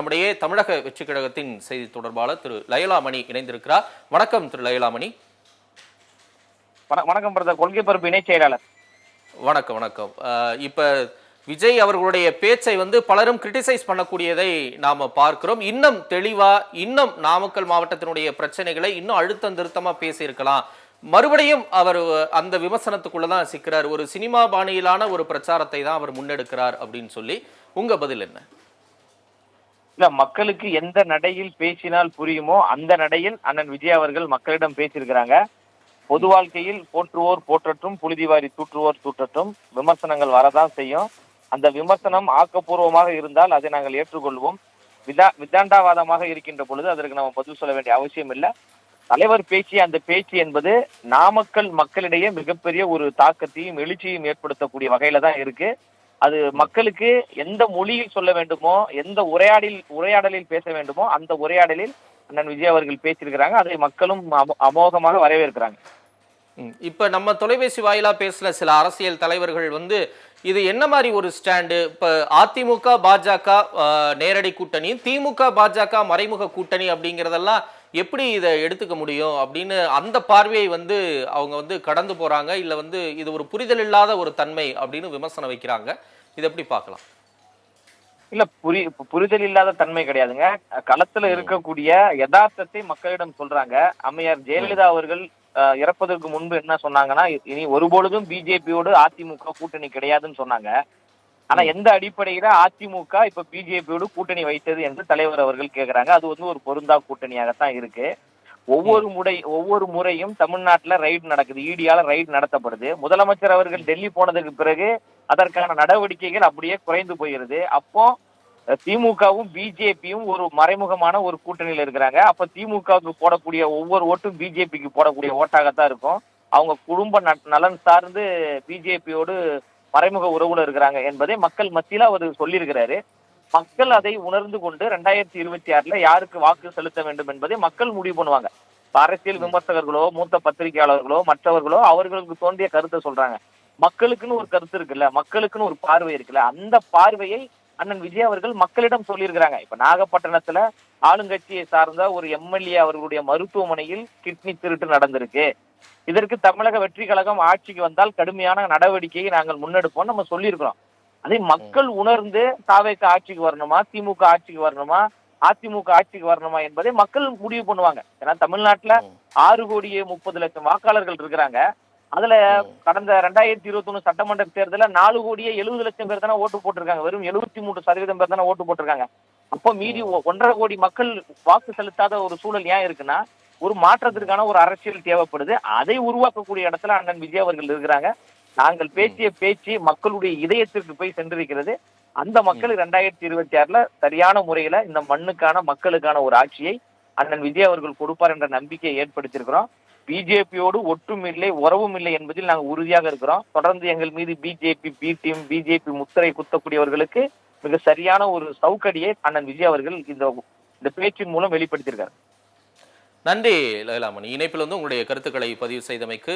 நம்முடைய தமிழக வெற்றி கழகத்தின் செய்தி தொடர்பாளர் திரு லயலாமணி இணைந்திருக்கிறார். வணக்கம் திரு லயலாமணி வண- வணக்கம் பிரதர். கொள்கை பொறுப்பு இணைச் செயலாளர். வணக்கம் வணக்கம். இப்ப விஜய் அவர்களுடைய பேச்சை வந்து பலரும் கிரிட்டிசைஸ் பண்ணக்கூடியதை நாம பார்க்கிறோம். இன்னும் தெளிவா இன்னும் நாமக்கல் மாவட்டத்தினுடைய பிரச்சனைகளை இன்னும் அழுத்தம் திருத்தமா பேசியிருக்கலாம். மறுபடியும் அவர் அந்த விமர்சனத்துக்குள்ள தான் சிக்கிறார். ஒரு சினிமா பாணியிலான ஒரு பிரச்சாரத்தை தான் அவர் முன்னெடுக்கிறார் அப்படின்னு சொல்லி. உங்க பதில் என்ன? இல்ல மக்களுக்கு எந்த நடையில் பேசினால் புரியுமோ அந்த நடையில் அண்ணன் விஜய் அவர்கள் மக்களிடம் பேசியிருக்கிறாங்க. பொது வாழ்க்கையில் போற்றுவோர் போற்றட்டும் புழுதிவாரி தூற்றுவோர் தூற்றட்டும் விமர்சனங்கள் வரதான் செய்யும். அந்த விமர்சனம் ஆக்கப்பூர்வமாக இருந்தால் அதை நாங்கள் ஏற்றுக்கொள்வோம். விதா விதாண்டாவாதமாக இருக்கின்ற பொழுது அதற்கு நம்ம பதில் சொல்ல வேண்டிய அவசியம் இல்லை. தலைவர் பேச்சிய அந்த பேச்சு என்பது நாமக்கல் மக்களிடையே மிகப்பெரிய ஒரு தாக்கத்தையும் எழுச்சியும் ஏற்படுத்தக்கூடிய வகையில தான் இருக்கு. அது மக்களுக்கு எந்த மொழியில் சொல்ல வேண்டுமோ எந்த உரையாடலில் உரையாடலில் பேச வேண்டுமோ அந்த உரையாடலில் அண்ணன் விஜய் அவர்கள் பேசியிருக்கிறாங்க. அதை மக்களும் அமோ- அமோகமாக வரவேற்கிறாங்க. ம். இப்ப நம்ம தொலைபேசி வாயிலா பேசின சில அரசியல் தலைவர்கள் வந்து இது என்ன மாதிரி ஒரு ஸ்டாண்டு? இப்ப அதிமுக பாஜக ஆஹ், நேரடி கூட்டணி திமுக பாஜக மறைமுக கூட்டணி அப்படிங்கறதெல்லாம் எப்படி இதை எடுத்துக்க முடியும் அப்படின்னு அந்த பார்வையை வந்து அவங்க வந்து கடந்து போறாங்க. இல்ல வந்து இது ஒரு புரிதல் இல்லாத ஒரு தன்மை அப்படின்னு விமர்சனம் வைக்கிறாங்க. இதை எப்படி பார்க்கலாம்? இல்ல புரி புரிதல் இல்லாத தன்மை கிடையாதுங்க. களத்துல இருக்கக்கூடிய யதார்த்தத்தை மக்களிடம் சொல்றாங்க. அம்மையார் ஜெயலலிதா அவர்கள் இறப்பதற்கு முன்பு என்ன சொன்னாங்கன்னா இனி ஒருபொழுதும் பிஜேபியோடு அதிமுக கூட்டணி கிடையாதுன்னு சொன்னாங்க. ஆனா எந்த அடிப்படையில அதிமுக இப்ப பிஜேபியோடு கூட்டணி வைத்தது என்று தலைவர் அவர்கள் கேக்குறாங்க. அது வந்து ஒரு பொருந்தா கூட்டணியாகத்தான் இருக்கு. ஒவ்வொரு முறை ஒவ்வொரு முறையும் தமிழ்நாட்டுல ரைடு நடக்குது. ஈடியால ரைடு நடத்தப்படுது. முதலமைச்சர் அவர்கள் டெல்லி போனதுக்கு பிறகு அதற்கான நடவடிக்கைகள் அப்படியே குறைந்து போயிருது. அப்போ திமுகவும் பிஜேபியும் ஒரு மறைமுகமான ஒரு கூட்டணியில இருக்கிறாங்க. அப்ப திமுகவுக்கு போடக்கூடிய ஒவ்வொரு ஓட்டும் பிஜேபிக்கு போடக்கூடிய ஓட்டாகத்தான் இருக்கும். அவங்க குடும்ப நலன் சார்ந்து பிஜேபியோடு மறைமுக உறவுல இருக்கிறாங்க என்பதை மக்கள் மத்தியில அவர் சொல்லியிருக்கிறாரு. மக்கள் அதை உணர்ந்து கொண்டு ரெண்டாயிரத்தி இருபத்தி ஆறுல யாருக்கு வாக்கு செலுத்த வேண்டும் என்பதை மக்கள் முடிவு பண்ணுவாங்க. அரசியல் விமர்சகர்களோ மூத்த பத்திரிகையாளர்களோ மற்றவர்களோ அவர்களுக்கு தோன்றிய கருத்தை சொல்றாங்க. மக்களுக்குன்னு ஒரு கருத்து இருக்குல்ல மக்களுக்குன்னு ஒரு பார்வை இருக்குல்ல அந்த பார்வையை அண்ணன் விஜய் அவர்கள் மக்களிடம் சொல்லியிருக்கிறாங்க. இப்ப நாகப்பட்டினத்துல ஆளுங்கட்சியை சார்ந்த ஒரு எம்எல்ஏ அவர்களுடைய மருத்துவமனையில் கிட்னி திருட்டு நடந்திருக்கு. இதற்கு தமிழக வெற்றி கழகம் ஆட்சிக்கு வந்தால் கடுமையான நடவடிக்கையை நாங்கள் முன்னெடுப்போம். நம்ம சொல்லியிருக்கிறோம். அதை மக்கள் உணர்ந்து தாவேக்கு ஆட்சிக்கு வரணுமா திமுக ஆட்சிக்கு வரணுமா அதிமுக ஆட்சிக்கு வரணுமா என்பதை மக்கள் முடிவு பண்ணுவாங்க. ஏன்னா தமிழ்நாட்டுல. ஆறு கோடியே முப்பது லட்சம் வாக்காளர்கள் இருக்கிறாங்க. அதுல. கடந்த ரெண்டாயிரத்தி இருபத்தி ஒண்ணு சட்டமன்ற தேர்தல நாலு கோடியே எழுபது லட்சம் பேர் தானே ஓட்டு போட்டிருக்காங்க. வெறும் எழுபத்தி மூணு சதவீதம் பேர் தானே ஓட்டு போட்டிருக்காங்க. அப்போ மீதி ஒ- ஒன்றரை கோடி மக்கள் வாக்கு செலுத்தாத ஒரு சூழல் ஏன் இருக்குன்னா ஒரு மாற்றத்திற்கான ஒரு அரசியல் தேவைப்படுது. அதை உருவாக்கக்கூடிய இடத்துல அண்ணன் விஜய் அவர்கள் இருக்கிறாங்க. நாங்கள் பேசிய பேச்சு மக்களுடைய இதயத்திற்கு போய் சென்றிருக்கிறது. அந்த மக்கள் ரெண்டாயிரத்தி இருபத்தி ஆறுல சரியான முறையில இந்த மண்ணுக்கான மக்களுக்கான ஒரு ஆட்சியை அண்ணன் விஜய் அவர்கள் கொடுப்பார் என்ற நம்பிக்கையை ஏற்படுத்தியிருக்கிறோம். பிஜேபியோடு ஒட்டும் இல்லை உறவும் இல்லை என்பதில் நாங்கள் உறுதியாக இருக்கிறோம். தொடர்ந்து எங்கள் மீது பிஜேபி பி டீம் பிஜேபி முத்திரை குத்தக்கூடியவர்களுக்கு மிக சரியான ஒரு சவுக்கடியை அண்ணன் விஜய் அவர்கள் இந்த இந்த பேச்சின் மூலம் வெளிப்படுத்தியிருக்காரு. நன்றி லயலாமணி இணைப்பில் வந்து உங்களுடைய கருத்துக்களை பதிவு செய்தமைக்கு